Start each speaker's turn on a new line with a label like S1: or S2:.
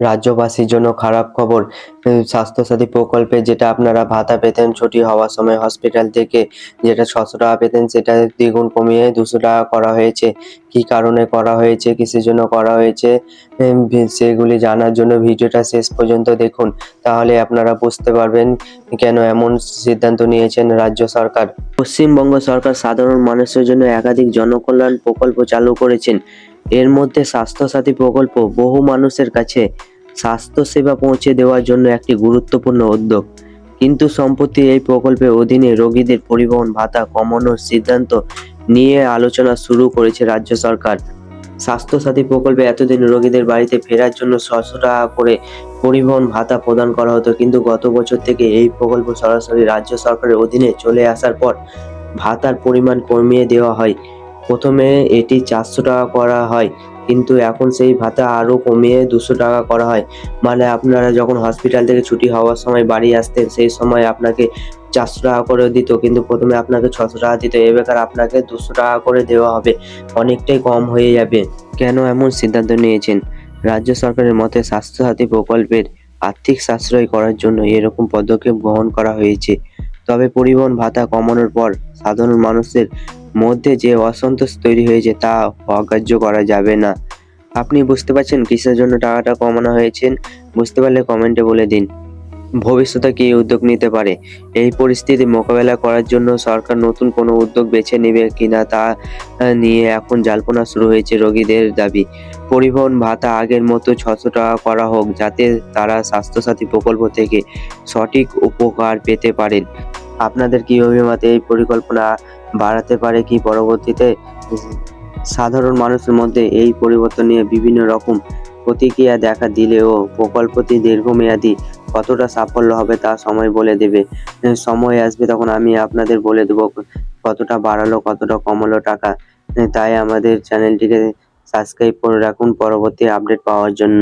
S1: রাজ্যবাসীর জন্য খারাপ খবর। স্বাস্থ্যসাথী প্রকল্পে যেটা আপনারা ভাতা পেতেন, ছুটি হওয়ার সময় হসপিটাল থেকে যেটা ছশো টাকা পেতেন, সেটা দ্বিগুণ কমিয়ে দুশো টাকা করা হয়েছে। কি কারণে করা হয়েছে, কিসের জন্য করা হয়েছে সেগুলি জানার জন্য ভিডিওটা শেষ পর্যন্ত দেখুন। তাহলে আপনারা বুঝতে পারবেন কেন এমন সিদ্ধান্ত নিয়েছেন রাজ্য সরকার। পশ্চিমবঙ্গ সরকার সাধারণ মানুষের জন্য একাধিক জনকল্যাণ প্রকল্প চালু করেছেন। এর মধ্যে স্বাস্থ্যসাথী প্রকল্প বহু মানুষের কাছে স্বাস্থ্যসেবা পৌঁছে দেওয়ার জন্য একটি গুরুত্বপূর্ণ উদ্যোগ। কিন্তু সম্প্রতি এই প্রকল্পের অধীনে রোগীদের পরিবহন ভাতা কমানোর সিদ্ধান্ত নিয়ে আলোচনা শুরু করেছে রাজ্য সরকার। স্বাস্থ্যসাথী প্রকল্পে এতদিন রোগীদের বাড়িতে ফেরার জন্য ছশো টাকা করে পরিবহন ভাতা প্রদান করা হতো, কিন্তু গত বছর থেকে এই প্রকল্প সরাসরি রাজ্য সরকারের অধীনে চলে আসার পর ভাতার পরিমাণ কমিয়ে দেওয়া হয়। প্রথমে এটি চারশো টাকা করা হয়। কিন্তু এখন সেই ভাতা আরও কমিয়ে দুশো টাকা করা হয়। মানে আপনারা যখন হসপিটাল থেকে ছুটি হওয়ার সময় বাড়ি আসতেন, সেই সময় আপনাকে চারশো টাকা করে দিত। কিন্তু প্রথমে আপনাকে ছশো টাকা দিত। এবার আপনাকে দুশো টাকা করে দেওয়া হবে। অনেকটাই কম হয়ে যাবে। কেন এমন সিদ্ধান্ত নিয়েছেন? রাজ্য সরকারের মতে স্বাস্থ্যসাথী প্রকল্পের আর্থিক সাশ্রয় করার জন্য এরকম পদক্ষেপ গ্রহণ করা হয়েছে। তবে পরিবহন ভাতা কমানোর পর সাধারণ মানুষের মধ্যে যে অসন্তোষ তৈরি হয়েছে তা অগ্রাহ্য করা যাবে না। আপনি বুঝতে পারছেন কিসের জন্য টাকাটা কমানো হয়েছে? বুঝতে পারলে কমেন্টে বলে দিন। ভবিষ্যতে কি উদ্যোগ নিতে পারে? এই পরিস্থিতি মোকাবেলা করার জন্য সরকার নতুন কোনো উদ্যোগ বেছে নেবে কিনা তা নিয়ে এখন জল্পনা শুরু হয়েছে রোগীদের দাবি। পরিবহন ভাতা আগের মতো ছশো টাকা করা হোক, যাতে তারা স্বাস্থ্যসাথী প্রকল্প থেকে সঠিক উপকার পেতে পারেন। আপনাদের কি অভিমত এই পরিকল্পনা বাড়াতে পারে কি পরবর্তীতে? সাধারণ মানুষের মধ্যে এই পরিবর্তন নিয়ে বিভিন্ন রকম প্রতিক্রিয়া দেখা দিলেও প্রকল্পটি দীর্ঘমেয়াদী কতটা সাফল্য হবে তা সময় বলে দেবে। সময় আসবে তখন আমি আপনাদের বলে দেবো কতটা বাড়ালো, কতটা কমালো টাকা। তাই আমাদের চ্যানেলটিকে সাবস্ক্রাইব করে রাখুন পরবর্তী আপডেট পাওয়ার জন্য।